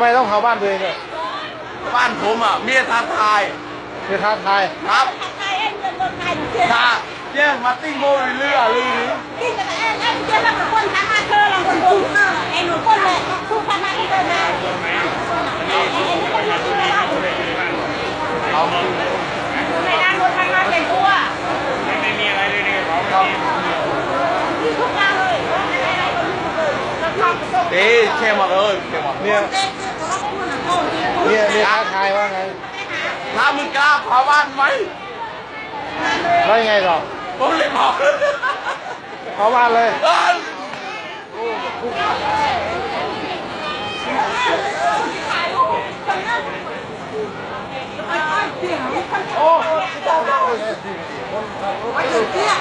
ไมต้องเผาบ้านตัวเองเนี่ยบ้านผมอะเมียท้าทายคือท้าทาย ครับใครเองเงินรถใครหนูเชื่อถ้าแย่งมาติ้งโบยเรือลือนี้ กินกับเองเองเชื่อแล้วคนทำมาเธอเราคนดูไอ้หนูคนเลยทุกทำมาที่เธอมาไอ้ไอ้นี่ก็ยังชื่อเรา เอา ในด้านรถทางมาเป็นตัว ไม่มีอะไรเลยเนี่ยของ เอา ที่ทุกอย่างเลยอะไรอะไรก็มีหมดเลยแล้ว ทำส่งเอ๊ะเข้มหมดเลยเข้มหมดเนี่ยเด็กเขาก็พูดนะโอ้ยเนี่ยเนี่ยท้าทายว่าไงถ้ามึงกล้าเผาบ้านไหมแล้วยังไงต่อผมเลยบอกเลยเผาบ้านเลยเอ้ยโอ้ไอ้เจี๊ยบ